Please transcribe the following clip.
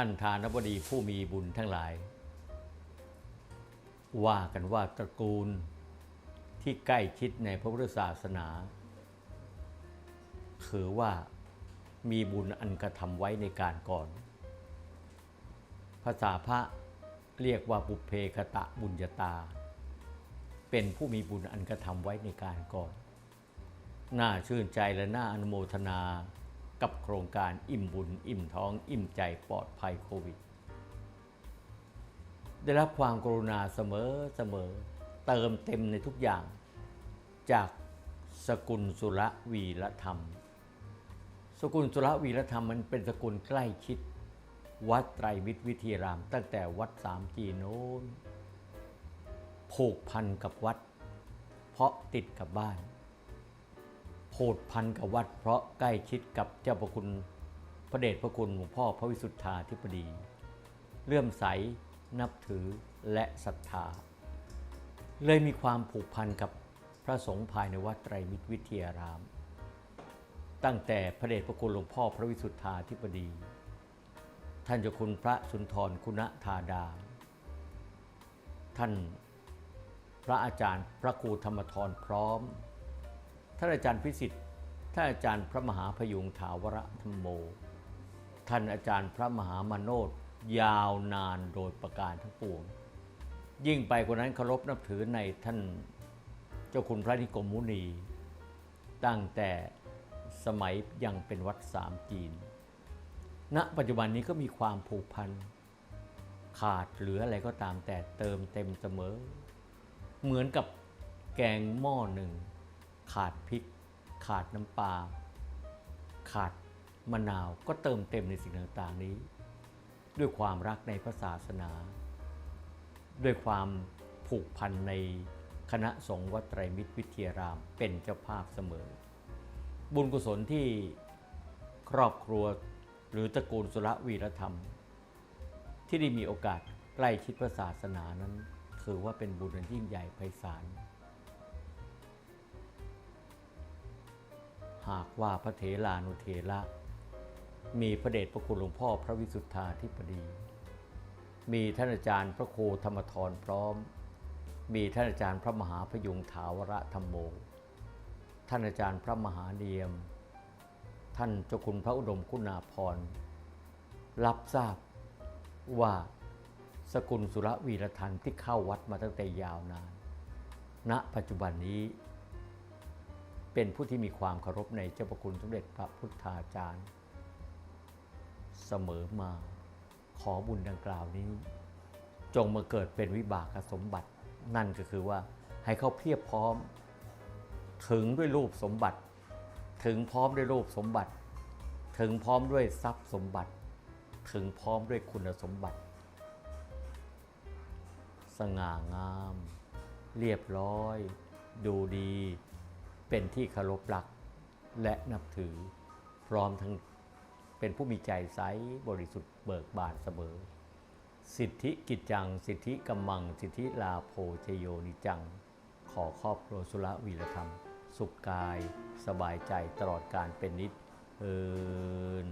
ท่านทานบดีผู้มีบุญทั้งหลาย ว่ากันว่าตระกูลที่ใกล้ชิดในพระพุทธศาสนาถือว่ามีบุญอันกระทำไว้ในการก่อน ภาษาพระเรียกว่าบุพเพคตะบุญญาตา เป็นผู้มีบุญอันกระทำไว้ในการก่อน น่าชื่นใจและน่าอนุโมทนา กับโครงการอิ่มบุญ อิ่มท้อง อิ่มใจปลอดภัยโควิด ได้รับความกรุณาเสมอเสมอเติมเต็มในทุกอย่าง จากสกุลสุรวีรธรรม สกุลสุรวีรธรรมมันเป็นสกุลใกล้ชิด วัดไตรมิตรวิทยาราม ตั้งแต่วัดสามจีโน้นผูกพันกับวัด เพราะติดกับบ้าน โพดพันกับวัด เพราะใกล้ชิดกับเจ้าพระคุณ พระเดชพระคุณหลวงพ่อพระวิสุทธาธิปดี เลื่อมใส นับถือและศรัทธา เลยมีความผูกพันกับพระสงฆ์ภายในวัดไตรมิตรวิทยาราม ตั้งแต่พระเดชพระคุณหลวงพ่อพระวิสุทธาธิปดี ท่านเจ้าคุณพระสุนทรคุณธาดา ท่านพระอาจารย์พระครูธรรมทรพร้อม ท่านอาจารย์พิสิทธิ์ท่านอาจารย์พระมหาพยุงถาวรธรรมโม ท่านอาจารย์พระมหามโนดยาวนานโดยประการทั้งปวง ยิ่งไปกว่านั้นเคารพนับถือในท่านเจ้าคุณพระนิกรมมุนี ตั้งแต่สมัยยังเป็นวัดสามจีน ณ ปัจจุบันนี้ก็มีความผูกพัน ขาดเหลืออะไรก็ตามแต่เติมเต็มเสมอ เหมือนกับแกงหม้อหนึ่ง ขาดพริก ขาดน้ำปลาขาดมะนาวก็เติมเต็มในสิ่งต่างๆนี้ ด้วยความรักในพระศาสนา ด้วยความผูกพันในคณะสงฆ์วัดไตรมิตรวิทยารามเป็นเจ้าภาพเสมอ บุญกุศลที่ครอบครัวหรือตระกูลสุรวีรธรรม ที่ได้มีโอกาสใกล้ชิดพระศาสนานั้น ถือว่าเป็นบุญอันยิ่งใหญ่ไพศาล หากว่าพระเถรานุเถระ มีพระเดชพระคุณหลวงพ่อพระวิสุทธาธิปดี มีท่านอาจารย์พระโคธรรมทรพร้อม มีท่านอาจารย์พระมหาพยุงถาวรธรรมโม ท่านอาจารย์พระมหาเนียม ท่านเจ้าคุณพระอุดมคุณาภรรับทราบว่าสกุลสุรวีรทันที่เข้าวัดมาตั้งแต่ยาวนาน ณ ปัจจุบันนี้ เป็นผู้ที่มีความเคารพในเจ้าพระคุณสมเด็จพระพุทธาจารย์ เสมอมาขอบุญดังกล่าวนี้ จงมาเกิดเป็นวิบากสมบัติ นั่นก็คือว่าให้เขาเพียบพร้อม ถึงด้วยรูปสมบัติ ถึงพร้อมด้วยรูปสมบัติ ถึงพร้อมด้วยทรัพย์สมบัติ ถึงพร้อมด้วยคุณสมบัติ สง่างาม เรียบร้อย ดูดี เป็นที่เคารพรักและนับถือพร้อมทั้งเป็นผู้มีใจใสบริสุทธิ์เบิกบานเสมอ สิทธิกิจจัง สิทธิกำมัง สิทธิลาโพเชโยนิจัง ขอครอบครัวสุรวีรธรรม สุขกาย สบายใจตลอดการเป็นนิจเอิน